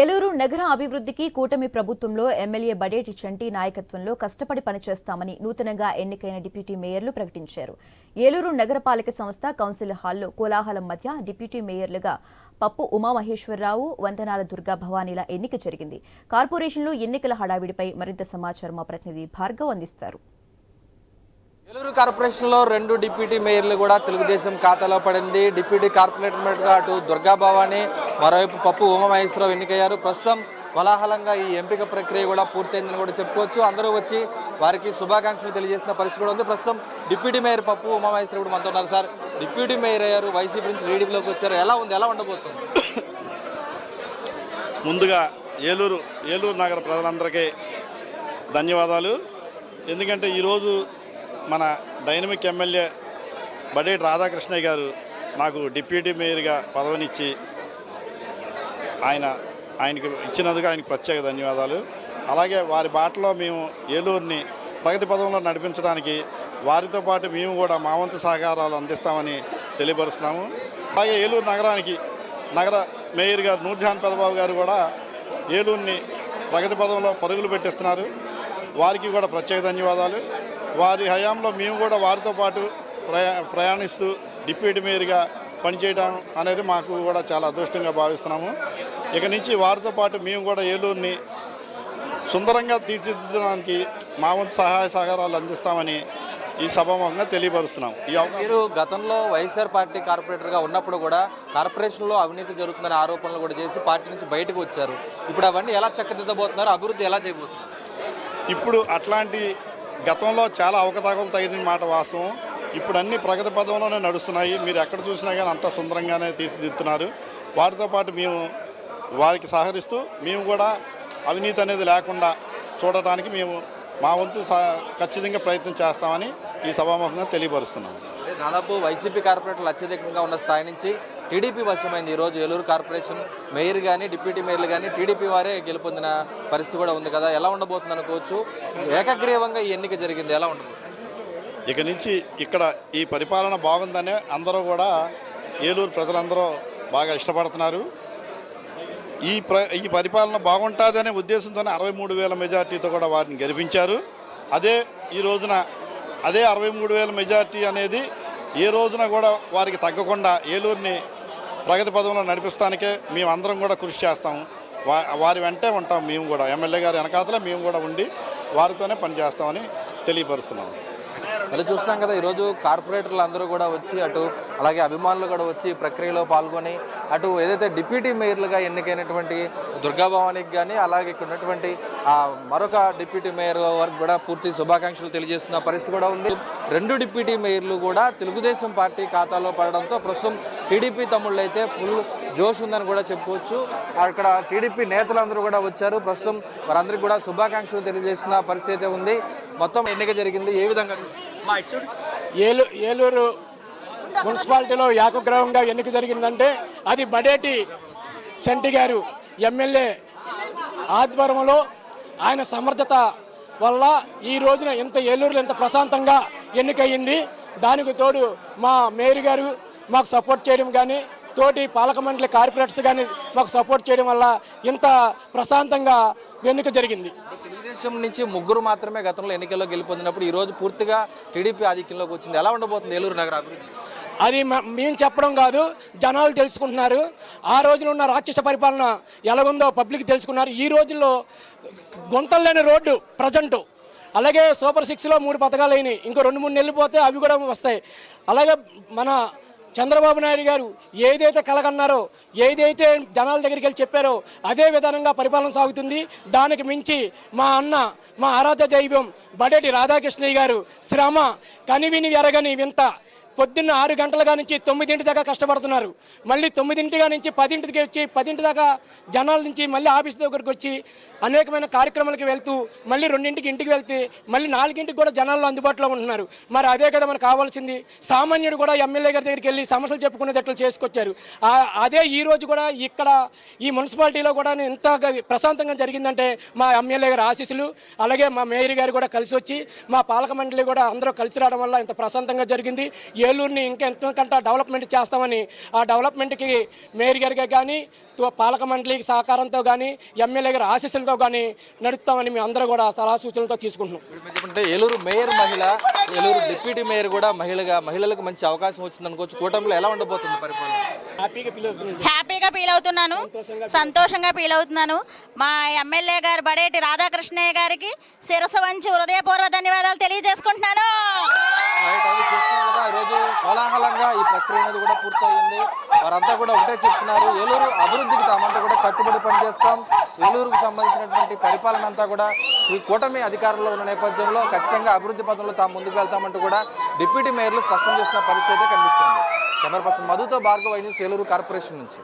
ఏలూరు నగర అభివృద్ధికి కూటమి ప్రభుత్వంలో ఎమ్మెల్యే బడేటి చంటి నాయకత్వంలో కష్టపడి పనిచేస్తామని నూతనంగా ఎన్నికైన డిప్యూటీ మేయర్లు ప్రకటించారు. ఏలూరు నగరపాలక సంస్థ కౌన్సిల్ హాల్లో కోలాహలం మధ్య డిప్యూటీ మేయర్లుగా పప్పు ఉమామహేశ్వరరావు వందనాల దుర్గా భవానీల ఎన్నిక జరిగింది. కార్పొరేషన్లో ఎన్నికల హడావిడిపై మరింత సమాచారం మా ప్రతినిధి భార్గవ్ అందిస్తారు. ఏలూరు కార్పొరేషన్లో రెండు డిప్యూటీ మేయర్లు కూడా తెలుగుదేశం ఖాతాలో పడింది. డిప్యూటీ కార్పొరేటర్గా అటు దుర్గా భవాని మరోవైపు పప్పు ఉమామహేశ్వరరావు ఎన్నికయ్యారు. ప్రస్తుతం కోలాహలంగా ఈ ఎంపిక ప్రక్రియ కూడా పూర్తయిందని కూడా చెప్పుకోవచ్చు. అందరూ వచ్చి వారికి శుభాకాంక్షలు తెలియజేసిన పరిస్థితి కూడా ఉంది. ప్రస్తుతం డిప్యూటీ మేయర్ పప్పు ఉమామహేశ్వరరావు కూడా మనతో ఉన్నారు సార్. డిప్యూటీ మేయర్ అయ్యారు వైసీపీ నుంచి టీడీపీలోకి వచ్చారు. ఎలా ఉంది? ఎలా ఉండబోతుంది? ముందుగా ఏలూరు ఏలూరు నగర ప్రజలందరికీ ధన్యవాదాలు. ఎందుకంటే ఈరోజు మన డైనమిక్ ఎమ్మెల్యే బడేటి రాధాకృష్ణయ్య గారు నాకు డిప్యూటీ మేయర్గా పదవినిచ్చి ఆయన ఆయనకి ఇచ్చినందుకు ఆయనకు ప్రత్యేక ధన్యవాదాలు. అలాగే వారి బాటలో మేము ఏలూరుని ప్రగతి పదంలో నడిపించడానికి వారితో పాటు మేము కూడా మా వంతు సహకారాలు అందిస్తామని తెలియపరుస్తున్నాము. అలాగే ఏలూరు నగరానికి నగర మేయర్ గారు నూర్జహాన్ పెదబాబు గారు కూడా ఏలూరుని ప్రగతి పదంలో పరుగులు పెట్టిస్తున్నారు. వారికి కూడా ప్రత్యేక ధన్యవాదాలు. వారి హయాంలో మేము కూడా వారితో పాటు ప్రయా ప్రయాణిస్తూ డిప్యూటీ మేయర్గా పనిచేయడం అనేది మాకు కూడా చాలా అదృష్టంగా భావిస్తున్నాము. ఇక నుంచి వారితో పాటు మేము కూడా ఏలూరుని సుందరంగా తీర్చిదిద్దడానికి మా వంతు సహాయ సహకారాలు అందిస్తామని ఈ సభాముఖంగా తెలియపరుస్తున్నాం మీరు గతంలో వైఎస్ఆర్ పార్టీ కార్పొరేటర్గా ఉన్నప్పుడు కూడా కార్పొరేషన్లో అవినీతి జరుగుతుందనే ఆరోపణలు కూడా చేసి పార్టీ నుంచి బయటకు వచ్చారు. ఇప్పుడు అవన్నీ ఎలా చక్కదిద్దబోతున్నారు? అభివృద్ధి ఎలా చేయబోతున్నారు? ఇప్పుడు అట్లాంటి గతంలో చాలా అవకతవకలు తగిన మాట వాస్తవం. ఇప్పుడు అన్ని ప్రగతి పదంలోనే నడుస్తున్నాయి. మీరు ఎక్కడ చూసినా కానీ అంత సుందరంగానే తీర్చిదిద్దుతున్నారు. వారితో పాటు మేము వారికి సహకరిస్తూ మేము కూడా అవినీతి అనేది లేకుండా చూడటానికి మేము మా వంతు సహ- ఖచ్చితంగా ప్రయత్నం చేస్తామని ఈ సభాముఖంగా తెలియపరుస్తున్నాము దాదాపు వైసీపీ కార్పొరేటర్లు అత్యధికంగా ఉన్న స్థాయి నుంచి టీడీపీ వశమైంది. ఈరోజు ఏలూరు కార్పొరేషన్ మేయర్ కానీ డిప్యూటీ మేయర్లు కానీ టీడీపీ వారే గెలుపొందిన పరిస్థితి కూడా ఉంది కదా. ఎలా ఉండబోతుంది అనుకోవచ్చు? ఏకగ్రీవంగా ఈ ఎన్నిక జరిగింది. ఎలా ఉండబోతుంది? ఇక నుంచి ఇక్కడ ఈ పరిపాలన బాగుందనే అందరూ కూడా ఏలూరు ప్రజలందరూ బాగా ఇష్టపడుతున్నారు. ఈ ప్ర ఈ పరిపాలన బాగుంటుందనే ఉద్దేశంతోనే అరవై మూడు వేల మెజార్టీతో కూడా వారిని గెలిపించారు. అదే ఈ రోజున అదే అరవై మూడు వేల మెజార్టీ అనేది ఏ రోజున కూడా వారికి తగ్గకుండా ఏలూరుని ప్రగతి పదంలో నడిపిస్తానికే మేము అందరం కూడా కృషి చేస్తాము. వా వారి వెంటే ఉంటాం మేము కూడా. ఎమ్మెల్యే గారి వెనకాతలే మేము కూడా ఉండి వారితోనే పనిచేస్తామని తెలియపరుస్తున్నాము మళ్ళీ చూస్తున్నాం కదా ఈరోజు కార్పొరేటర్లు అందరూ కూడా వచ్చి అటు అలాగే అభిమానులు కూడా వచ్చి ప్రక్రియలో పాల్గొని అటు ఏదైతే డిప్యూటీ మేయర్లుగా ఎన్నికైనటువంటి దుర్గాభవానికి కానీ అలాగే ఇక్కడ ఉన్నటువంటి మరొక డిప్యూటీ మేయర్ వారికి కూడా పూర్తి శుభాకాంక్షలు తెలియజేస్తున్న పరిస్థితి కూడా ఉంది. రెండు డిప్యూటీ మేయర్లు కూడా తెలుగుదేశం పార్టీ ఖాతాలో పడడంతో ప్రస్తుతం టీడీపీ తమ్ముళ్ళు అయితే ఫుల్ జోష్ ఉందని కూడా చెప్పుకోవచ్చు. అక్కడ టీడీపీ నేతలందరూ కూడా వచ్చారు. ప్రస్తుతం వారందరికీ కూడా శుభాకాంక్షలు తెలియజేస్తున్న పరిస్థితి అయితే ఉంది. మొత్తం ఎన్నిక జరిగింది. ఏ విధంగా? ఏలూరు మున్సిపాలిటీలో ఏకగ్రహంగా ఎన్నిక జరిగిందంటే అది బడేటి సంటి గారు ఎమ్మెల్యే ఆధ్వర్యంలో ఆయన సమర్థత వల్ల ఈ రోజున ఇంత ఏలూరులో ఇంత ప్రశాంతంగా ఎన్నికయ్యింది. దానికి తోడు మా మేయర్ గారు మాకు సపోర్ట్ చేయడం కానీ తోటి పాలక మండలి కార్పొరేటర్స్ కానీ మాకు సపోర్ట్ చేయడం వల్ల ఇంత ప్రశాంతంగా ఎన్నిక జరిగింది. తెలుగుదేశం నుంచి ముగ్గురు మాత్రమే గతంలో ఎన్నికల్లో గెలుపొందినప్పుడు ఈ రోజు పూర్తిగా టీడీపీ ఆధిక్యంలోకి వచ్చింది. ఎలా ఉండబోతుంది ఏలూరు నగర అభివృద్ధి? అది మ- మేము చెప్పడం కాదు జనాలు తెలుసుకుంటున్నారు. ఆ రోజున ఉన్న రాక్షస పరిపాలన ఎలాగుందో పబ్లిక్ తెలుసుకున్నారు. ఈ రోజుల్లో గుంతలు లేని రోడ్డు ప్రజెంటు. అలాగే సూపర్ సిక్స్లో మూడు పథకాలు అయినాయి. ఇంకో రెండు మూడు నెలలు పోతే అవి కూడా వస్తాయి. అలాగే మన చంద్రబాబు నాయుడు గారు ఏదైతే కలగన్నారో ఏదైతే జనాల దగ్గరికి వెళ్ళి చెప్పారో అదే విధానంగా పరిపాలన సాగుతుంది. దానికి మించి మా అన్న మా ఆరాధ జైవం బడేటి రాధాకృష్ణయ్య గారు శ్రమ కనివిని ఎరగని వింత పొద్దున్న ఆరు గంటలుగా నుంచి తొమ్మిదింటి దాకా కష్టపడుతున్నారు. మళ్ళీ తొమ్మిదింటిగా నుంచి పదింటికి వచ్చి పదింటి దాకా జనాల నుంచి మళ్ళీ ఆఫీస్ దగ్గరికి వచ్చి అనేకమైన కార్యక్రమాలకు వెళ్తూ మళ్ళీ రెండింటికి ఇంటికి వెళ్తే మళ్ళీ నాలుగింటికి కూడా జనాల్లో అందుబాటులో ఉంటున్నారు. మరి అదే కదా మనకు కావాల్సింది. సామాన్యుడు కూడా ఎమ్మెల్యే గారి దగ్గరికి వెళ్ళి సమస్యలు చెప్పుకునేటట్లు చేసుకొచ్చారు. అదే ఈ రోజు కూడా ఇక్కడ ఈ మున్సిపాలిటీలో కూడా ఎంత ప్రశాంతంగా జరిగిందంటే మా ఎమ్మెల్యే గారి ఆశీస్సులు అలాగే మా మేయర్ గారు కూడా కలిసి వచ్చి మా పాలక మండలి కూడా అందరూ కలిసి రావడం వల్ల ఇంత ప్రశాంతంగా జరిగింది. ఏలూరుని ఇంకా ఎంతకంటే డెవలప్మెంట్ చేస్తామని ఆ డెవలప్మెంట్కి మేయర్ గారికి కానీ తో- పాలక మండలికి సహకారంతో కానీ ఎమ్మెల్యే గారి ఆశీస్సులతో కానీ నడుస్తామని మేము అందరూ కూడా సలహా సూచనలతో తీసుకుంటున్నాం. చెప్పుంటే ఏలూరు మేయర్ మహిళ ఏలూరు డిప్యూటీ మేయర్ కూడా మహిళగా మహిళలకు మంచి అవకాశం వచ్చింది అనుకోవచ్చు. కూటమిలో ఎలా ఉండబోతుంది పరిపాలన? హ్యాపీగా ఫీల్ అవుతుంది. హ్యాపీగా ఫీల్ అవుతున్నాను. సంతోషంగా ఫీల్ అవుతున్నాను. మా ఎమ్మెల్యే గారు బడేటి రాధాకృష్ణయ్య గారికి శిరస వంచి హృదయపూర్వ ధన్యవాదాలు తెలియజేసుకుంటున్నాను రైట్ అది చూస్తున్నాం కదా ఈరోజు కోలాహలంగా ఈ ప్రక్రియ అనేది కూడా పూర్తయింది. వారంతా కూడా ఒకటే చెప్తున్నారు. ఏలూరు అభివృద్ధికి తామంతా కూడా కట్టుబడి పనిచేస్తాం. ఏలూరుకు సంబంధించినటువంటి పరిపాలన అంతా కూడా ఈ కూటమి అధికారంలో ఉన్న నేపథ్యంలో ఖచ్చితంగా అభివృద్ధి పథంలో తాము ముందుకు వెళ్తామంటూ కూడా డిప్యూటీ మేయర్లు స్పష్టం చేస్తున్న పరిస్థితి అయితే కనిపిస్తుంది. కెమెరా పర్సన్ మధుతో భార్గవ న్యూస్ ఏలూరు కార్పొరేషన్ నుంచి.